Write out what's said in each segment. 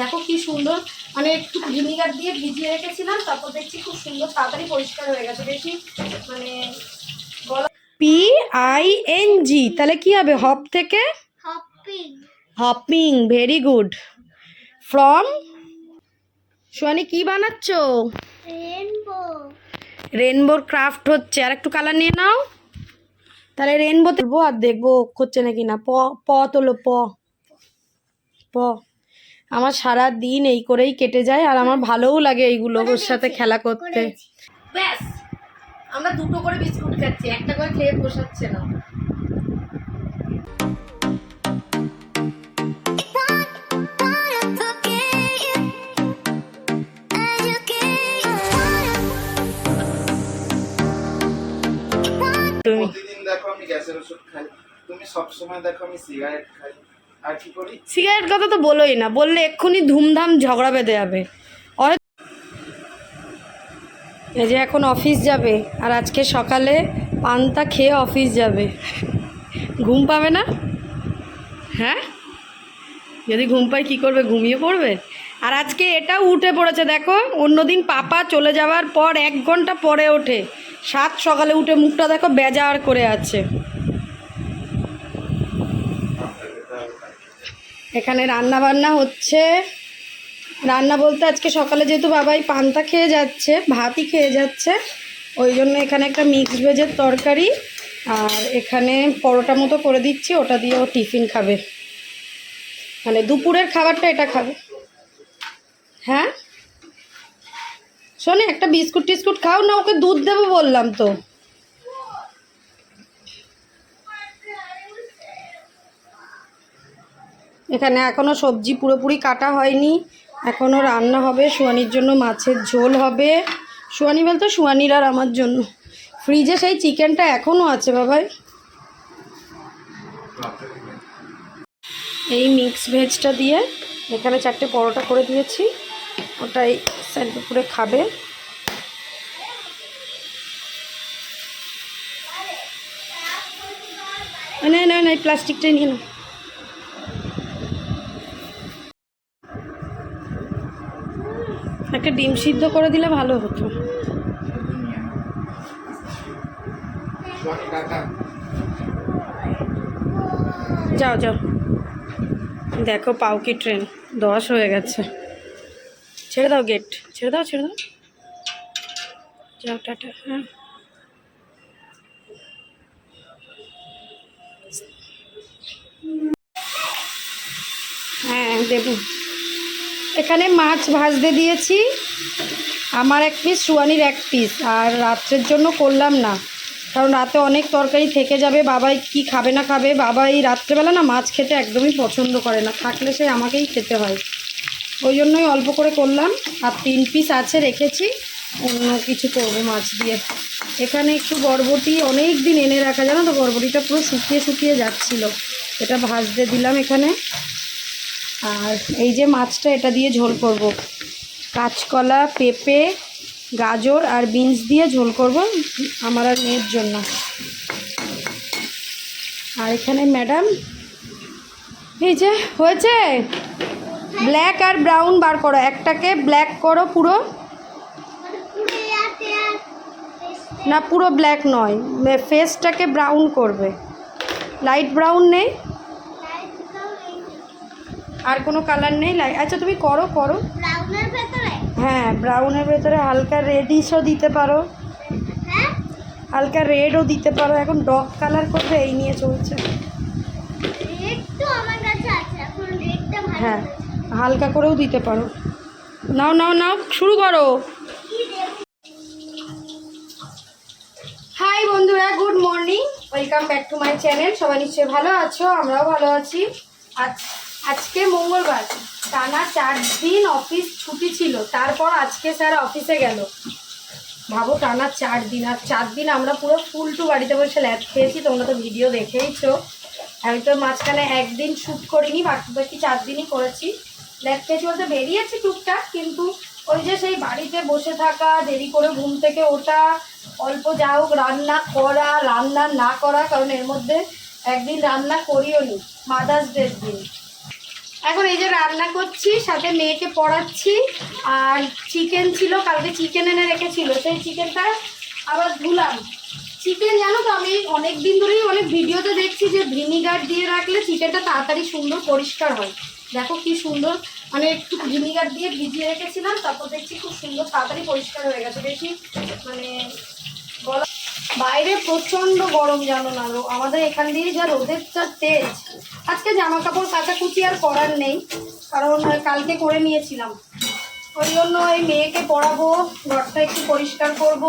দেখো কি সুন্দর। মানে একটু ভিনিগার দিয়ে ভিজিয়ে রেখেছিলাম তারপর দেখছি খুব সুন্দর তাড়াতাড়ি পরিষ্কার হয়ে গেছে। বেশি মানে পি আই এন জি তাহলে কি হবে? হপ থেকে? Hopping hopping very good from Swani কি বানাচ্ছ? রেনবো রেনবোর ক্রাফট হচ্ছে। আর একটু কালার নিয়ে নাও। তাহলে রেনবো তুলবো আর দেখব হচ্ছে নাকি না। প প তোলো প। প। আমার সারা দিন এই করেই কেটে যায় আর আমার ভালোও লাগে এইগুলো ওর সাথে খেলা করতে। ব্যাস আমরা দুটো করে বিস্কুট খাচ্ছি একটা করে খেয়ে বসাচ্ছে না। তুমি দেখো আমি গ্যাসের ওষুধ খাই। তুমি সবসময় দেখো আমি সিগারেট খাই। সিগারেট কথা তো বলোই না, বললে এক্ষুনি ধুমধাম ঝগড়া বেঁধে যাবে। এই যে এখন অফিস যাবে, আর আজকে সকালে পান্তা খেয়ে অফিস যাবে। ঘুম পাবে না? হ্যাঁ? যদি ঘুম পায় কী করবে, ঘুমিয়ে পড়বে? আর আজকে এটাও উঠে পড়েছে, দেখো, অন্যদিন পাপা চলে যাওয়ার পর এক ঘণ্টা পরে ওঠে। সাত সকালে উঠে মুখটা দেখো বেজার করে আছে। এখানে রান্না বান্না হচ্ছে। রান্না বলতে আজকে সকালে যেহেতু বাবাই পান্তা খেয়ে যাচ্ছে, ভাতই খেয়ে যাচ্ছে, ওই জন্য এখানে একটা মিক্সড ভেজের তরকারি আর এখানে পরোটা মতো করে দিচ্ছি, ওটা দিয়ে ও টিফিন খাবে। মানে দুপুরের খাবারটা এটা খাবে। হ্যাঁ? শোনে একটা বিস্কুট টিস্কুট খাও না, ওকে দুধ দেবো বললাম তো। এখানে এখনও সবজি পুরোপুরি কাটা হয়নি। এখনও রান্না হবে। সুয়ানির জন্য মাছের ঝোল হবে। সুয়ানি বলতো সুয়ানির আর আমার জন্য। ফ্রিজে সেই চিকেনটা এখনও আছে বাবাই। এই মিক্স ভেজটা দিয়ে এখানে চারটে পরোটা করে দিয়েছি। ওটাই স্যার দুপুরে খাবে। না না না, এই প্লাস্টিকটাই নিয়ে নাও। একটা ডিম সিদ্ধ করে দিলে ভালো হতো। যাও যাও। দেখো পাউকি ট্রেন, দশ হয়ে গেছে। ছেড়ে দাও গেট ছেড়ে দাও ছেড়ে দাও। যাও, টাটা হ্যাঁ। হ্যাঁ দেবো। এখানে মাছ ভাজতে দিয়েছি। আমার এক পিস সুয়ানির এক পিস আর রাত্রের জন্য করলাম না। কারণ রাতে অনেক তরকারি থেকে যাবে, বাবাই কি খাবে না খাবে। বাবা এই রাত্রেবেলা না মাছ খেতে একদমই পছন্দ করে না। থাকলে সে আমাকেই খেতে হয়। ওই জন্যই অল্প করে করলাম। আর তিন পিস আছে রেখেছি। অন্য কিছু করব মাছ দিয়ে। এখানে একটু বরবটি অনেক দিন এনে রাখা, জানো তো? বরবটিটা পুরো শুকিয়ে শুকিয়ে যাচ্ছিল। এটা ভাজতে দিলাম এখানে। আর এই যে মাছটা, এটা দিয়ে ঝোল করব। কাঁচকলা, পেঁপে, গাজর আর বিনস দিয়ে ঝোল করব আমার আর মেয়ের জন্য। আর এখানে ম্যাডাম, এই যে হয়েছে? ব্ল্যাক আর ব্রাউন বার করো, একটাকে ব্ল্যাক করো পুরো। না, পুরো ব্ল্যাক নয় ফেসটাকে ব্রাউন করবে। লাইট ব্রাউন নেই? আর কোনো কালার নেই লাই আচ্ছা তুমি করো করো। হ্যাঁ ব্রাউনের ভেতরে হালকা রেডিশও দিতে পারো। হ্যাঁ? হালকা রেডও দিতে পারো। এখন ডক কালার করবে এই নিয়ে চলছে। হ্যাঁ হালকা করেও দিতে পারো। নাও নাও নাও শুরু করো। হাই বন্ধুরা good morning welcome back to my channel সবাই নিশ্চয়ই ভালো আছো? আমরাও ভালো আছি। আজ আজকে মঙ্গলবার। টানা চার দিন অফিস ছুটি ছিল। তারপর আজকে স্যার অফিসে গেল। ভাবো টানা চার দিন, আর চার দিন আমরা পুরো ফুল টু বাড়িতে বসে ল্যাব খেয়েছি। তোমরা তো ভিডিও দেখেইছো। আমি তো মাঝখানে একদিন শ্যুট করিনি, বাকি বাকি চার দিনই করেছি। ল্যাব খেয়েছি বলতে বেরিয়েছি টুকটাক, কিন্তু ওই যে সেই বাড়িতে বসে থাকা, দেরি করে ঘুম থেকে ওঠা, অল্প যা হোক রান্না করা, রান্না না করা, কারণ এর মধ্যে একদিন রান্না করিও নি মাদার্স ডের দিন। এখন এই যে রান্না করছি, সাথে মেয়েকে পড়াচ্ছি, আর চিকেন ছিল, কালকে চিকেন এনে রেখেছিল, সেই চিকেনটা আবার ধুলাম। চিকেন জানো তো, আমি অনেক দিন ধরেই অনেক ভিডিওতে দেখছি যে ভিনিগার দিয়ে রাখলে চিকেনটা তাড়াতাড়ি সুন্দর পরিষ্কার হয়। দেখো কি সুন্দর মানে একটু ভিনিগার দিয়ে ভিজিয়ে রেখেছিলাম, তারপর দেখছি খুব সুন্দর, তাড়াতাড়ি পরিষ্কার হয়ে গেছে। বেশি মানে বলা বাইরে প্রচণ্ড গরম জানো না আমাদের এখান দিয়ে যা রোদের যা তেজ। আজকে জামা কাপড় কাচাকুচি আর করার নেই, কারণ কালকে করে নিয়েছিলাম। ওই জন্য ওই মেয়েকে পড়াবো, ঘরটা একটু পরিষ্কার করব।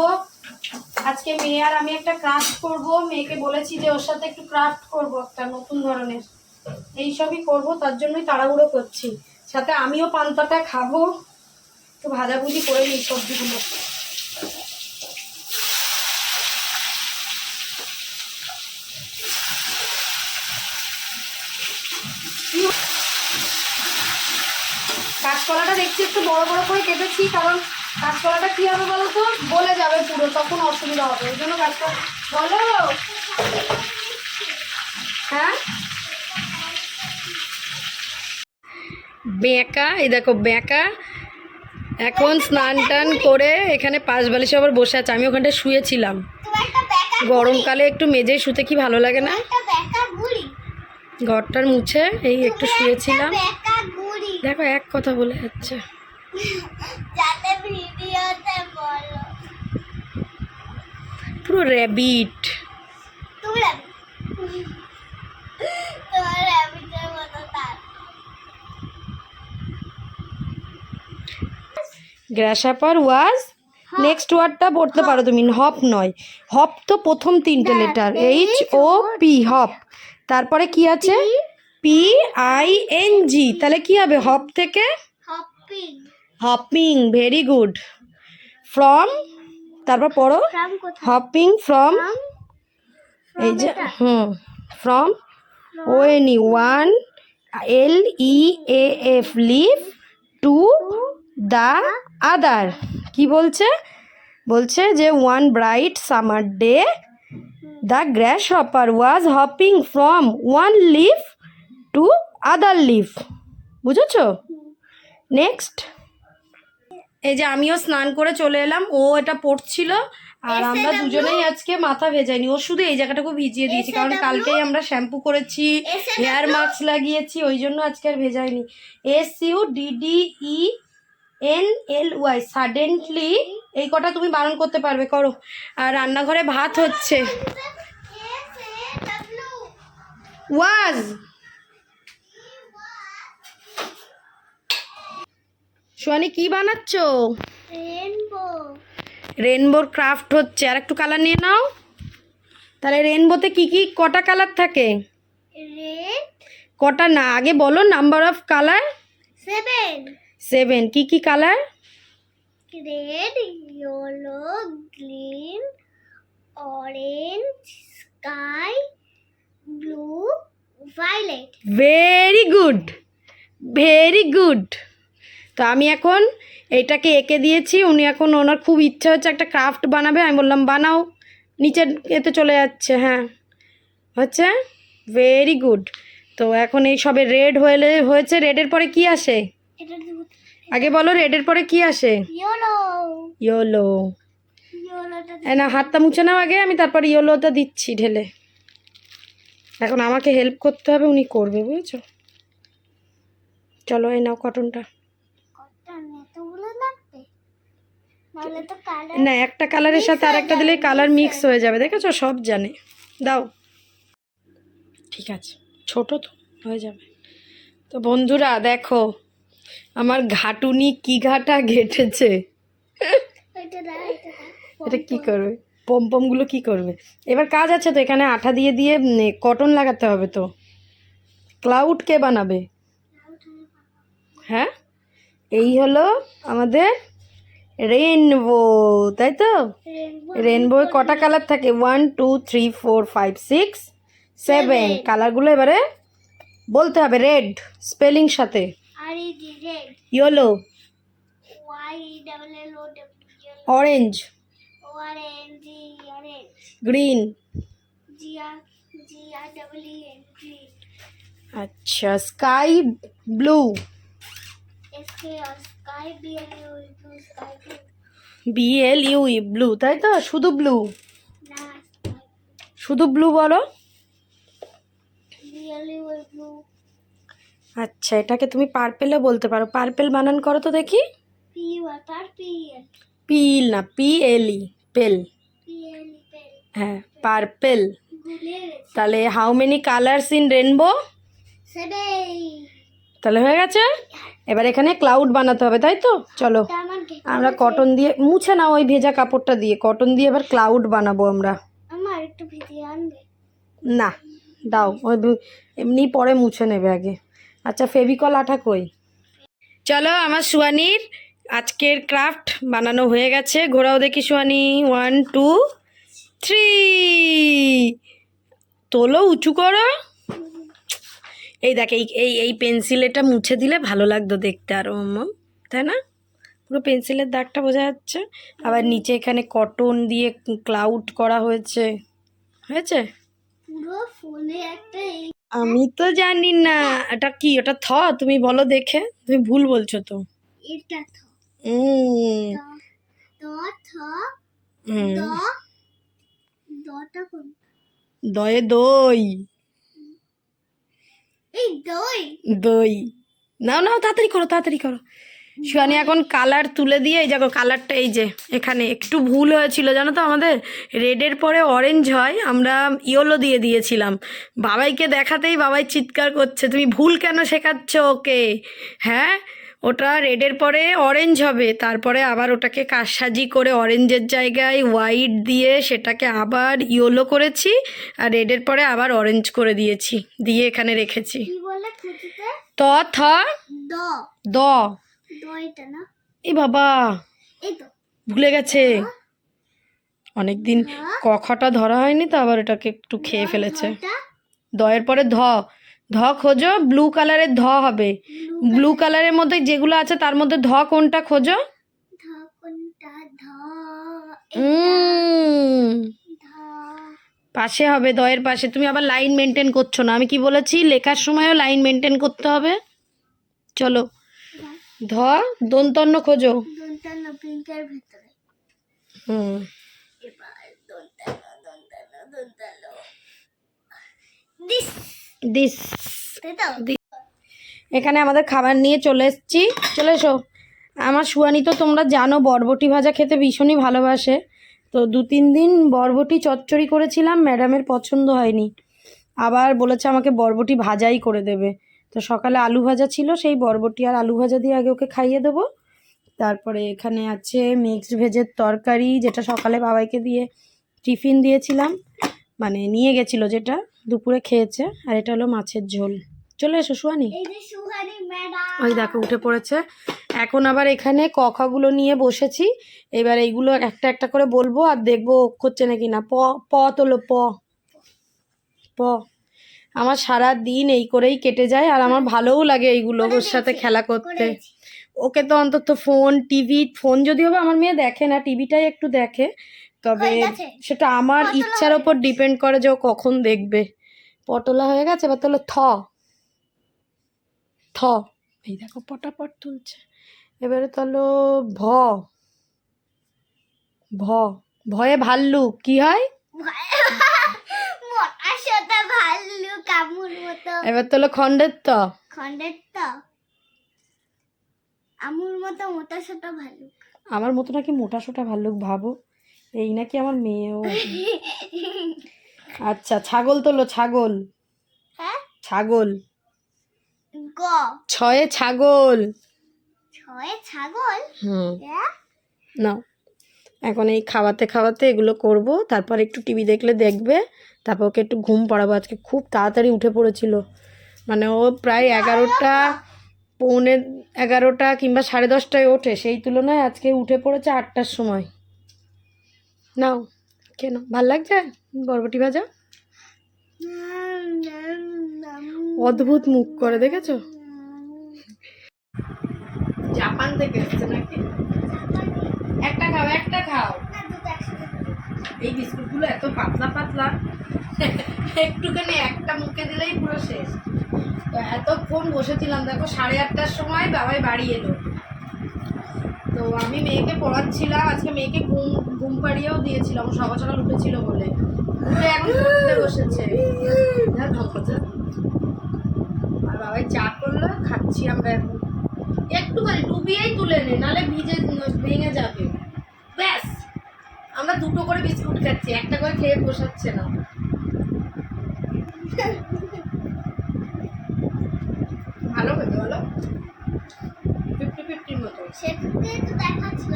আজকে মেয়ে আর আমি একটা ক্রাফট করব, মেয়েকে বলেছি যে ওর সাথে একটু ক্রাফট করব একটা নতুন ধরনের। এইসবই করব, তার জন্যই তাড়াহুড়ো করছি। সাথে আমিও পান্তাটা খাব, একটু ভাজাভুজি করে নিই সবজিগুলো কাঁচকলাটা দেখছি একটু বড় বড় করে কেটেছি কারণ কাঁচকলাটা কি হবে বলো তো? বলে যাবে পুরো তখন অসুবিধা হবে। ওই জন্য কাঁচকলা বলো! হ্যাঁ? বেঁকা এই দেখো বেঁকা। এখন স্নান টান করে এখানে পাঁচ বালিশে আবার বসে আছে। আমি ওখানটা শুয়েছিলাম। তোমার একটা ব্যাকা গরমকালে একটু মেজে শুতে কি ভালো লাগে না? একটা ব্যাকা গুড়ি ঘরটার মুছে এই একটু শুয়েছিলাম। দেখো এক কথা বলে যাচ্ছে। যাতে ভিডিওতে বলো। পুরো র্যাবিট তুমি রাবি তোমার রাবিটের মতো তার। গ্রাসাপার ওয়াজ নেক্সট ওয়ার্ডটা পড়তে পারো তুমি হপ নয়। হপ তো প্রথম তিনটে letter H O P hop. তারপরে কি আছে? পি আই এন জি তাহলে কি হবে? হপ থেকে hopping. Hopping very good from তারপর পড়ো। হপিং ফ্রম এই যে হুম from O N E one L E A F leaf to the other কি বলছে? বলছে যে one bright summer day the grasshopper was hopping from one leaf to other leaf বুঝেছ? Next এই যে আমিও স্নান করে চলে এলাম। ও এটা পড়ছিল আর আমরা দুজনেই আজকে মাথা ভেজাইনি। ও শুধু এই জায়গাটাকে ভিজিয়ে দিয়েছি কারণ কালকেই আমরা শ্যাম্পু করেছি হেয়ার মাস্ক লাগিয়েছি ওই জন্য আজকে আর ভেজাইনি। S U D D E N L Y suddenly এই কটা তুমি বারণ করতে পারবে করো। আর রান্নাঘরে ভাত হচ্ছে। ওয়াজ সোয়ানি কি বানাচ্ছ? রেনবো রেনবোর ক্রাফট হচ্ছে। আর একটু কালার নিয়ে নাও। তাহলে রেনবোতে কি কি কটা কালার থাকে? কটা না আগে বলো number of colour seven seven কি কি colour red yellow green orange sky blue violet very good very good তো আমি এখন এটাকে এঁকে দিয়েছি। উনি এখন ওনার খুব ইচ্ছা হচ্ছে একটা ক্রাফট বানাবে। আমি বললাম বানাও। নিচের এতে চলে যাচ্ছে হ্যাঁ। হচ্ছে? ভেরি গুড তো এখন এই সবে রেড হয়ে হয়েছে। রেডের পরে কি আসে? আগে বলো রেডের পরে কি আসে? ইয়োলো না হাতটা মুছে নাও আগে আমি তারপর ইয়োলোটা দিচ্ছি ঢেলে। এখন আমাকে হেল্প করতে হবে উনি করবে বুঝেছ? চলো এই নাও কটনটা কত এতগুলো লাগবে নাহলে তো কালার না একটা কালারের সাথে আর একটা দিলে কালার মিক্স হয়ে যাবে। দেখেছ? সব জানে। দাও। ঠিক আছে। ছোট তো হয়ে যাবে। তো বন্ধুরা দেখো আমার ঘাটুনি কি ঘাটা ঘেটেছে? এটা কি করবে? পমপমগুলো কি করবে? এবার কাজ আছে তো এখানে আঠা দিয়ে দিয়ে কটন লাগাতে হবে তো। ক্লাউড কে বানাবে? হ্যাঁ? এই হলো আমাদের রেনবো তাই তো রেনবো রেনবোয় কটা কালার থাকে? One two three four five six seven কালারগুলো এবারে বলতে হবে রেড স্পেলিং সাথে। ইয়েলো অরেঞ্জ গ্রিন আচ্ছা sky blue B L U E blue তাই তো? শুধু ব্লু শুধু ব্লু বলো। আচ্ছা এটাকে তুমি পার্পেলও বলতে পারো। পার্পেল বানান করো তো দেখি। পিল না পি এলি পেল হ্যাঁ পার্পেল তাহলে how many colours in rainbow seven তাহলে হয়ে গেছে? এবার এখানে ক্লাউড বানাতে হবে তাই তো? চলো আমরা কটন দিয়ে মুছে নাও ওই ভেজা কাপড়টা দিয়ে। কটন দিয়ে এবার ক্লাউড বানাবো আমরা। না দাও ওই এমনি পরে মুছে নেবে আগে। আচ্ছা ফেভিকল আঠা কই? চলো আমার সুয়ানির আজকের ক্রাফট বানানো হয়ে গেছে। ঘোরাও দেখি সুয়ানি। ওয়ান টু থ্রি তোলো উঁচু করো। এই দেখ এই এই এই পেন্সিল এটা মুছে দিলে ভালো লাগতো দেখতে আরও মাম্মা তাই না? পুরো পেন্সিলের দাগটা বোঝা যাচ্ছে। আবার নিচে এখানে কটন দিয়ে ক্লাউড করা হয়েছে। হয়েছে? পুরো ফোনে একটা আমি তো জানি না। এটা কি? ওটা থ? তুমি বলো দেখে। তুমি ভুল বলছো তো। এটা থ। দয়ে দই। দই। দই। নাও নাও তাড়াতাড়ি করো তাড়াতাড়ি করো। শিবানি এখন কালার তুলে দিয়ে এই দেখো কালারটা এই যে এখানে একটু ভুল হয়েছিল জানো তো? আমাদের রেডের পরে অরেঞ্জ হয় আমরা ইয়েলো দিয়ে দিয়েছিলাম। বাবাইকে দেখাতেই বাবাই চিৎকার করছে তুমি ভুল কেন শেখাচ্ছ ওকে? হ্যাঁ? ওটা রেডের পরে অরেঞ্জ হবে। তারপরে আবার ওটাকে কারসাজি করে অরেঞ্জের জায়গায় হোয়াইট দিয়ে সেটাকে আবার ইয়েলো করেছি আর রেডের পরে আবার অরেঞ্জ করে দিয়েছি। দিয়ে এখানে রেখেছি। ত থ দ। দ। এ বাবা ভুলে গেছে। অনেকদিন কখাটা ধরা হয়নি তো আবার এটাকে একটু খেয়ে ফেলেছে। দয়ের পরে ধ। ধ খোঁজো ব্লু কালারের ধ হবে। ব্লু কালারের মধ্যে যেগুলো আছে তার মধ্যে ধ কোনটা খোঁজো? পাশে হবে দয়ের পাশে। তুমি আবার লাইন মেনটেন করছ না। আমি কি বলেছি? লেখার সময়ও লাইন মেনটেন করতে হবে। চলো। ধ দন্তন্য খোঁজো। হুম। দন্তান্ন দিস এখানে আমাদের খাবার নিয়ে চলে এসেছি। চলে এসো। আমার সুয়ানি তো তোমরা জানো বরবটি ভাজা খেতে ভীষণই ভালোবাসে। তো দু তিন দিন বরবটি চচ্চড়ি করেছিলাম ম্যাডামের পছন্দ হয়নি। আবার বলেছে আমাকে বরবটি ভাজাই করে দেবে। তো সকালে আলু ভাজা ছিল সেই বরবটি আর আলু ভাজা দিয়ে আগে ওকে খাইয়ে দেবো। তারপরে এখানে আছে মিক্সড ভেজের তরকারি যেটা সকালে বাবাইকে দিয়ে টিফিন দিয়েছিলাম। মানে নিয়ে গেছিল যেটা। দুপুরে খেয়েছে আর এটা হলো মাছের ঝোল। চলে এসো সুহানি। ওই দেখো উঠে পড়েছে। এখন আবার এখানে কখাগুলো নিয়ে বসেছি। এবার এইগুলো একটা একটা করে বলব আর দেখব করছে নাকি না। প প তোলো প। প। আমার সারা দিন এই করেই কেটে যায় আর আমার ভালোও লাগে এইগুলো ওর সাথে খেলা করতে। ওকে তো অন্তত ফোন টিভি ফোন যদি হবে আমার মেয়ে দেখে না টিভিটাই একটু দেখে। তবে সেটা আমার ইচ্ছার ওপর ডিপেন্ড করে যে ও কখন দেখবে। পটলা হয়ে গেছে এবার তাহলে থ। থ। এই দেখো পটাপট তুলছে। এবারে তাহলে ভ। ভ। ভয়ে ভাল্লুক। কি হয়? এবার তাহলে খণ্ডের ত। খন্ডের তো। আমুর মতো মোটা সোটা ভাল্লু আমার মতো নাকি মোটা সোটা ভাল্লুক ভাবো। এই নাকি আমার মেয়েও আচ্ছা ছাগল তোলো ছাগল। হ্যাঁ? ছাগল। ছয়ে ছাগল। ছয় ছাগল? হুম। হ্যাঁ? না এখন এই খাওয়াতে খাওয়াতে এগুলো করব তারপর একটু টিভি দেখলে দেখবে তারপর ওকে একটু ঘুম পাড়াবো। আজকে খুব তাড়াতাড়ি উঠে পড়েছিল। মানে ও প্রায় এগারোটা। পৌনে এগারোটা কিংবা সাড়ে দশটায় ওঠে সেই তুলনায় আজকে উঠে পড়েছে আটটার সময়। নাও কেন ভালো লাগছে? বরবটি ভাজা? অদ্ভুত মুখ করে, দেখেছ? জাপান থেকে এসছে নাকি? একটা খাও একটা খাও। এই বিস্কুটগুলো এত পাতলা পাতলা, একটুখানি একটা মুখে দিলেই পুরো শেষ। তো এতক্ষণ বসেছিলাম, দেখো, সাড়ে আটটার সময় বাবাই বাড়ি এলো। তো আমি মেয়েকে পড়াচ্ছিলাম, আজকে মেয়েকে ঘুম ঘুম পাড়িয়েও দিয়েছিলাম, ও সকাল সকাল উঠেছিল বলে। উঠে এখন পড়তে বসেছে। আর বাবাই চা করল, খাচ্ছি আমরা এখন। একটুখানি ডুবিয়েই তুলে নে নাহলে ভিজে, ভেঙে যাবে। ব্যাস! আমরা দুটো করে বিস্কুট খাচ্ছি, একটা করে খেয়ে বসাচ্ছে না। ভালো হয়েছে বলো? ফিফটি ফিফটির মতো। সেটাতে তো দেখাচ্ছিল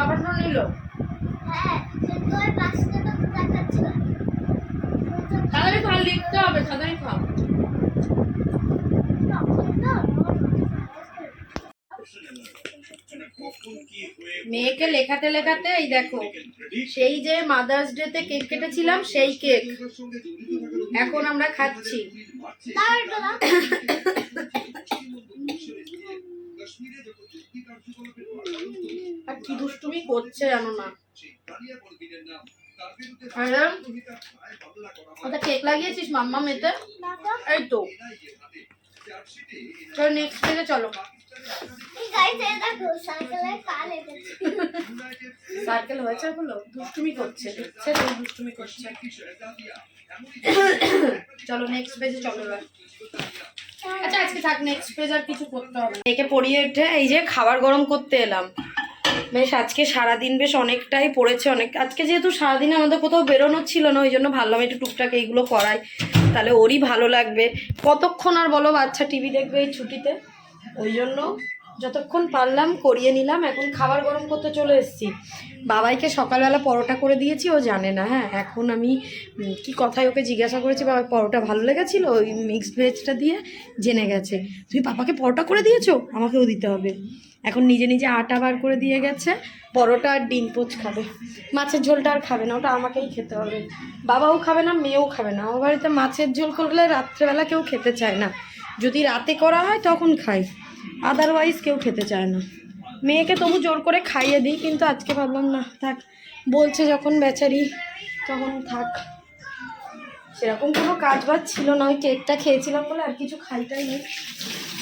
সেটা দিল না বাবাটা নিল? হ্যাঁ তো তাড়াতাড়ি খাও লিখতে হবে তাড়াতাড়ি খাও। মেয়েকে লেখাতে লেখাতে এই দেখো সেই যে মাদার্স ডেতে কেক কেটেছিলাম সেই কেক। এখন আমরা খাচ্ছি। আর কি দুষ্টুমি করছে জানো না। ওটা কেক লাগিয়েছিস মাম্মা মেতে এই তো। চলো নেক্সট থেকে চলো। সার্কেল হয়েছে বলো? দুষ্টুমি করছে ইচ্ছে তো দুষ্টুমি করছে। চলো নেক্সট পেজে চলো এবার। আচ্ছা আজকে থাক নেক্সট পেজ আর কিছু করতে হবে। একে পড়িয়ে উঠে এই যে খাবার গরম করতে এলাম। বেশ, আজকে সারাদিন বেশ অনেকটাই পড়েছে অনেক আজকে যেহেতু সারাদিন আমাদের কোথাও বেরোনো ছিল না, ওই জন্য ভাবলাম একটু টুকটাক এইগুলো করাই। তাহলে ওরই ভালো লাগবে। কতক্ষণ আর বলো, বাচ্চা টিভি দেখবে এই ছুটিতে? ওই জন্য যতক্ষণ পারলাম করিয়ে নিলাম, এখন খাবার গরম করতে চলে এসেছি। বাবাইকে সকালবেলা পরোটা করে দিয়েছি, ও জানে না হ্যাঁ এখন আমি কি কথায় ওকে জিজ্ঞাসা করেছি বাবা পরোটা ভালো লেগেছিল? ওই মিক্সড ভেজটা দিয়ে জেনে গেছে। তুমি পাপাকে পরোটা করে দিয়েছ? আমাকেও দিতে হবে। এখন নিজে নিজে আটা বার করে দিয়ে গেছে, পরোটা আর ডিম পোচ খাবে। মাছের ঝোলটা আর খাবে না, ওটা আমাকেই খেতে হবে। বাবাও খাবে না, মেয়েও খাবে না। আমার বাড়িতে মাছের ঝোল করলে রাত্রেবেলা কেউ খেতে চায় না। যদি রাতে করা হয়, তখন খাই। আদারওয়াইজ কেউ খেতে চায় না। মেয়েকে তবু জোর করে খাইয়ে দিই, কিন্তু আজকে ভাবলাম, না, থাক। বলছে যখন বেচারি, তখন থাক। সেরকম কোনো কাজ বাজ ছিল না, ওই কেকটা খেয়েছিলাম বলে আর কিছু খাইটাই নেই।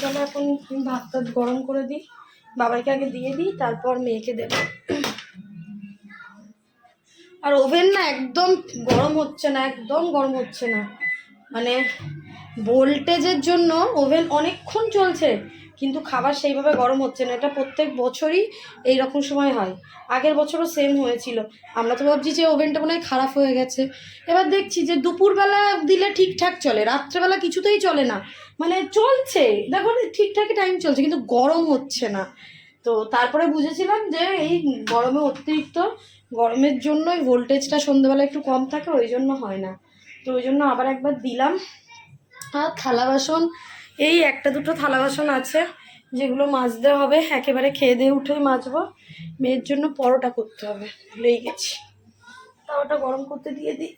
চলো এখন ভাত টাত গরম করে দিই, বাবাইকে আগে দিয়ে দিই, তারপর মেয়েকে দেবো। আর ওভেন না একদম গরম হচ্ছে না, একদম গরম হচ্ছে না। মানে ভোল্টেজের জন্য ওভেন অনেকক্ষণ চলছে। কিন্তু খাবার সেইভাবে গরম হচ্ছে না। এটা প্রত্যেক বছরই এই রকম সময় হয়। আগের বছরও সেম হয়েছিল। আমরা তো ভাবছি যে ওভেনটা মনে হয় খারাপ হয়ে গেছে। এবার দেখছি যে দুপুরবেলা দিলে ঠিকঠাক চলে, রাত্রেবেলা কিছুতেই চলে না। মানে চলছে। দেখো ঠিকঠাকই টাইম চলছে, কিন্তু গরম হচ্ছে না। তো তারপরে বুঝেছিলাম যে এই গরমে অতিরিক্ত গরমের জন্যই ভোল্টেজটা সন্ধ্যেবেলা একটু কম থাকে, ওই জন্য হয় না। তো ওই জন্য আবার একবার দিলাম। আর থালা বাসন এই একটা দুটো থালা বাসন আছে, যেগুলো মাজতে হবে। একেবারে খেয়ে দিয়ে উঠেই মাজবো। মেয়ের জন্য পরোটা করতে হবে, ভুলেই গেছি। তাওয়াটা গরম করতে দিয়ে দিই।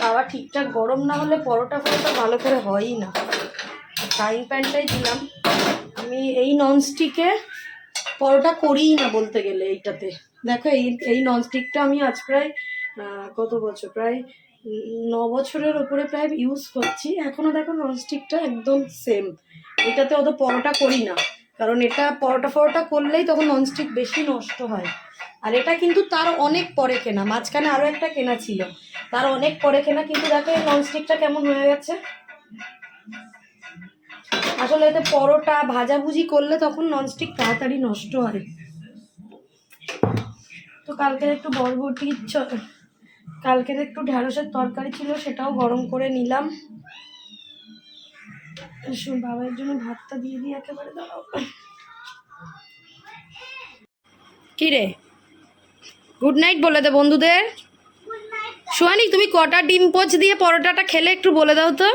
তাওয়া ঠিকঠাক গরম না হলে পরোটা ফরোটা ভালো করে হয়ই না। ফ্রাইং প্যানটাই দিলাম। আমি এই ননস্টিকে পরোটা করিই না বলতে গেলে এইটাতে। দেখো এই এই ননস্টিকটা আমি আজ প্রায় কত বছর? প্রায় ন বছরের ওপরে প্রায় ইউজ করছি। এখনও দেখো ননস্টিকটা একদম সেম এটাতে অত পরোটা করি না। কারণ এটা পরোটা ফরোটা করলেই তখন ননস্টিক বেশি নষ্ট হয়। আর এটা কিন্তু তার অনেক পরে কেনা। মাঝখানে আরও একটা কেনা ছিল। তার অনেক পরে কেনা। কিন্তু দেখো এই ননস্টিকটা কেমন হয়ে গেছে? আসলে এতে পরোটা, ভাজাভুজি করলে তখন ননস্টিক তাড়াতাড়ি নষ্ট হয়। তো কালকের একটু বরবটি চ- কালকের একটু ঢ্যাঁড়সের তরকারি ছিল সেটাও গরম করে নিলাম। বাবার জন্য ভাতটা দিয়ে দিই একেবারে দাঁড়াও। কি রে? গুড নাইট বলে দে বন্ধুদের। সোহানি তুমি কটা ডিম পোচ দিয়ে পরোটাটা খেলে একটু বলে দাও তো।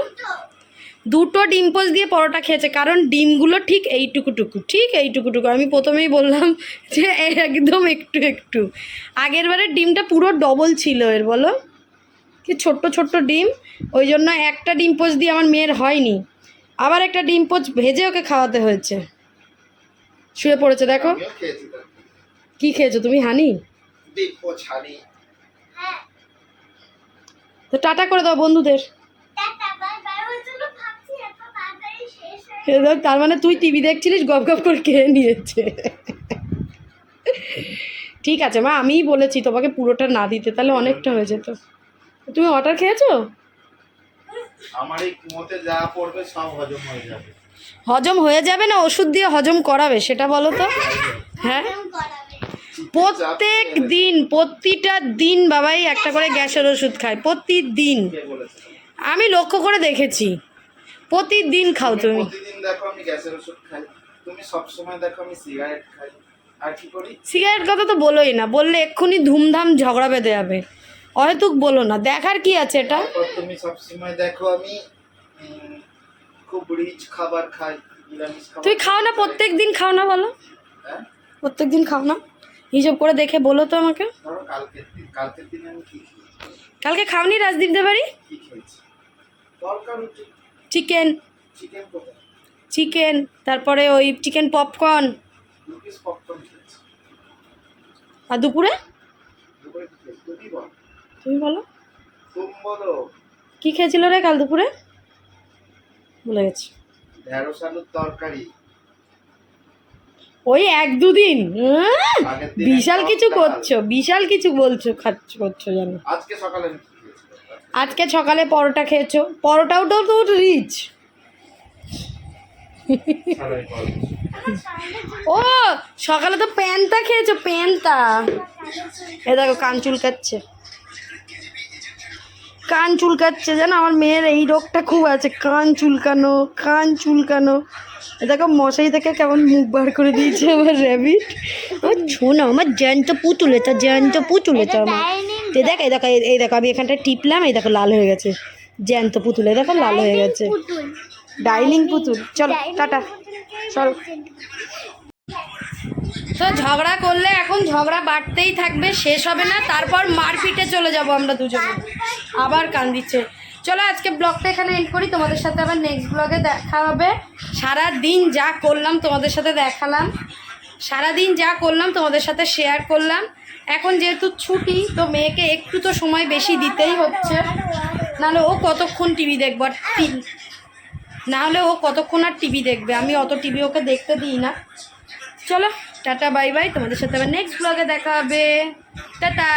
দুটো ডিম দিয়ে পরোটা খেয়েছে কারণ ডিমগুলো ঠিক এইটুকুটুকু ঠিক এইটুকুটুকু। আমি প্রথমেই বললাম যে একদম একটু একটু। আগের বারের ডিমটা পুরো ডবল ছিল এর বলো? কি ছোট্ট ছোট্ট ডিম ওই জন্য একটা ডিম পোচ দিয়ে আমার মেয়ের হয়নি। আবার একটা ডিম পোচ ভেজে ওকে খাওয়াতে হয়েছে। শুয়ে পড়েছে দেখো। কি খেয়েছো তুমি হানি? তো টাটা করে দাও বন্ধুদের টাটা এবার তার মানে তুই টিভি দেখছিলিস গপ গপ করে খেয়ে নিয়েছে? ঠিক আছে মা আমিই বলেছি তোমাকে পুরোটা না দিতে তাহলে অনেকটা হয়ে যেত। তুমি অর্ডার খেয়েছো? আমার এই কুমোতে যা পড়বে সব হজম হয়ে যাবে। হজম হয়ে যাবে না? ওষুধ দিয়ে হজম করাবে সেটা বলো তো। হ্যাঁ? প্রত্যেক দিন প্রতিটা দিন বাবাই একটা করে গ্যাসের ওষুধ খায় প্রতিদিন। আমি লক্ষ্য করে দেখেছি। প্রতিদিন খাও তুমি। প্রতিদিন দেখো আমি গ্যাসের ওষুধ খাই। তুমি সবসময় দেখো আমি সিগারেট খাই। আর কি করি? সিগারেট কথা তো বলোই না বললে এক্ষুনি ধুমধাম ঝগড়া বেঁধে যাবে। অহেতুক বলো না দেখার কি আছে এটা? তুমি সবসময় দেখো আমি খুব রিচ খাবার খাই নিরামিষ খাবার তুমি খাও না প্রত্যেক দিন খাও না বলো? হ্যাঁ? প্রত্যেক দিন খাও না? হিসেব করে দেখে বলো তো আমাকে। ধরো কালকের দিন আমি কি খেয়েছি? কালকে খাওনি রাজদীপ দেবাড়ি কি খেয়েছি? চিকেন চিকেন তারপরে ওই চিকেন পপকর্ন আর দুপুরে? তুমি বলো। বলো। কি খেয়েছিল রে কাল দুপুরে? ভুলে গেছি। তরকারি। ওই এক দুদিন। দিন বিশাল কিছু করছ বিশাল কিছু বলছো খাচ্ছ করছ জানো। আজকে সকালে আজকে সকালে পরোটা খেয়েছো? পরোটাও তো তো রিচ ও, সকালে তো প্যান্তা খেয়েছো প্যান্তা এ দেখো কান চুলকাচ্ছে কান চুলকাচ্ছে জানো? আমার মেয়ের এই রোগটা খুব আছে। কান চুলকানো কান চুলকানো। দেখো মশাই থেকে কেমন মুখ বার করে দিয়েছে আমার র্যাবিট ও শোনো আমার জ্যান্ত পুতুল এটা জ্যান্ত পুতুল এটা আমার। তো দেখ এই দেখো এই- এই দেখো আমি এখানটা টিপলাম এই দেখো লাল হয়ে গেছে। জ্যান্ত পুতুল এই দেখো লাল হয়ে গেছে। ডাইনিং পুতুল। চলো টাটা। চলো। তো ঝগড়া করলে এখন ঝগড়া বাড়তেই থাকবে, শেষ হবে না। তারপর মারপিটে চলে যাব আমরা দুজনে। আবার কান দিচ্ছে চলো আজকে ব্লগটা এখানে এন্ড করি। তোমাদের সাথে আবার নেক্সট ব্লগে দেখা হবে। সারা দিন যা করলাম তোমাদের সাথে দেখালাম। সারা দিন যা করলাম তোমাদের সাথে শেয়ার করলাম। এখন যেহেতু ছুটি, তো মেয়েকে একটু তো সময় বেশি দিতেই হচ্ছে। নাহলে ও কতক্ষণ টিভি দেখব? আর টি- না হলে ও কতক্ষণ আর টিভি দেখবে? আমি অত টিভি ওকে দেখতে দিই না। চলো টাটা বাই বাই। তোমাদের সাথে আবার নেক্সট ব্লগে দেখা হবে। টাটা!